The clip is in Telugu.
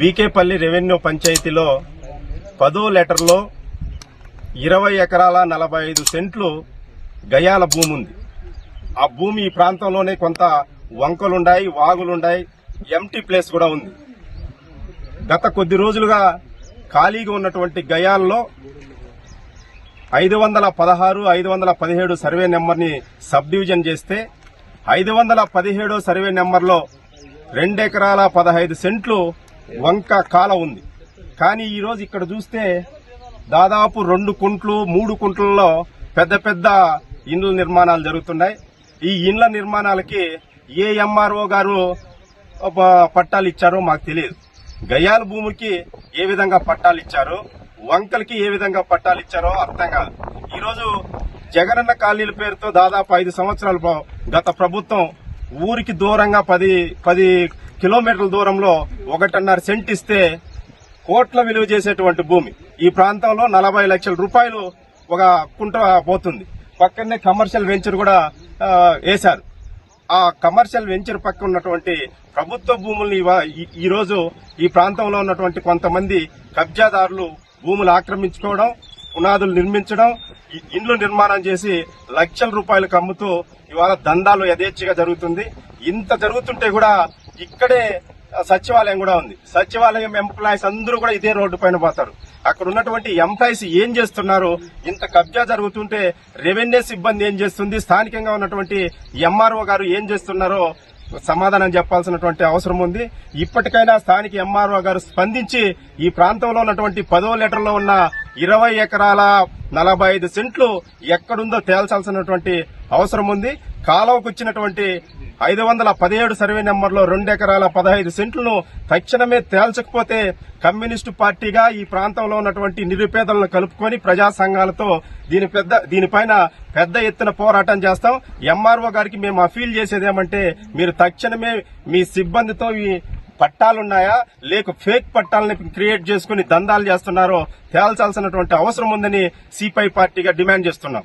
బీకేపల్లి రెవెన్యూ పంచాయతీలో పదో లెటర్లో ఇరవై ఎకరాల నలభై ఐదు సెంట్లు గయాల భూమి ఉంది. ఆ భూమి ఈ ప్రాంతంలోనే కొంత వంకలుండాయి వాగులుండాయి ఎంటీ ప్లేస్ కూడా ఉంది. గత కొద్ది రోజులుగా ఖాళీగా ఉన్నటువంటి గయాల్లో ఐదు వందల పదహారు ఐదు వందల పదిహేడు సర్వే నెంబర్ని సబ్ డివిజన్ చేస్తే ఐదు వందల పదిహేడో సర్వే నెంబర్లో రెండెకరాల పదహైదు సెంట్లు వంక కాల ఉంది. కానీ ఈరోజు ఇక్కడ చూస్తే దాదాపు రెండు కుంట్లు మూడు కుంట్లలో పెద్ద పెద్ద ఇండ్ల నిర్మాణాలు జరుగుతున్నాయి. ఈ ఇండ్ల నిర్మాణాలకి ఏ ఎంఆర్ఓ గారు పట్టాలు ఇచ్చారో మాకు తెలియదు. గయాల భూమికి ఏ విధంగా పట్టాలు ఇచ్చారో? వంకలకి ఏ విధంగా పట్టాలు ఇచ్చారో అర్థం కాదు. ఈరోజు జగనన్న కాలనీల పేరుతో దాదాపు ఐదు సంవత్సరాలు గత ప్రభుత్వం ఊరికి దూరంగా పది పది కిలోమీటర్ల దూరంలో ఒకటిన్నర సెంట్ ఇస్తే కోట్ల విలువ చేసేటువంటి భూమి. ఈ ప్రాంతంలో నలభై లక్షల రూపాయలు ఒక కుంట పోతుంది. పక్కనే కమర్షియల్ వెంచర్ కూడా వేశారు. ఆ కమర్షియల్ వెంచర్ పక్క ఉన్నటువంటి ప్రభుత్వ భూముల్ని ఈరోజు ఈ- ప్రాంతంలో ఉన్నటువంటి కొంతమంది కబ్జాదారులు భూములు ఆక్రమించుకోవడం పునాదులు నిర్మించడం ఇండ్లు నిర్మాణం చేసి లక్షల రూపాయలకు అమ్ముతూ ఇవాళ దందాలు యథేచ్ఛగా జరుగుతుంది. ఇంత జరుగుతుంటే కూడా ఇక్కడే సచివాలయం కూడా ఉంది. సచివాలయం ఎంప్లాయీస్ అందరూ కూడా ఇదే రోడ్డు పైన పోతారు. అక్కడ ఉన్నటువంటి ఎంప్లాయీస్ ఏం చేస్తున్నారు? ఇంత కబ్జా జరుగుతుంటే రెవెన్యూ సిబ్బంది ఏం చేస్తుంది? స్థానికంగా ఉన్నటువంటి ఎంఆర్ఓ గారు ఏం చేస్తున్నారో సమాధానం చెప్పాల్సినటువంటి అవసరం ఉంది. ఇప్పటికైనా స్థానిక ఎంఆర్ఓ గారు స్పందించి ఈ ప్రాంతంలో ఉన్నటువంటి పదో లీటర్లో ఉన్న ఇరవై ఎకరాల నలభై ఐదు సెంట్లు ఎక్కడుందో తేల్చాల్సినటువంటి అవసరం ఉంది. కాలువకు వచ్చినటువంటి ఐదు వందల పదిహేడు సర్వే నెంబర్లో రెండు ఎకరాల పదహైదు సెంట్లను తక్షణమే తేల్చకపోతే కమ్యూనిస్టు పార్టీగా ఈ ప్రాంతంలో ఉన్నటువంటి నిరుపేదలను కలుపుకొని ప్రజా సంఘాలతో దీని పెద్ద దీనిపైన పెద్ద ఎత్తున పోరాటం చేస్తాం. ఎంఆర్ఓ గారికి మేము అఫీల్ చేసేది ఏమంటే మీరు తక్షణమే మీ సిబ్బందితో ఈ పట్టాలున్నాయా? లేక ఫేక్ పట్టాలని క్రియేట్ చేసుకుని దందాలు చేస్తున్నారో తేల్చాల్సినటువంటి అవసరం ఉందని సిపిఐ పార్టీగా డిమాండ్ చేస్తున్నాం.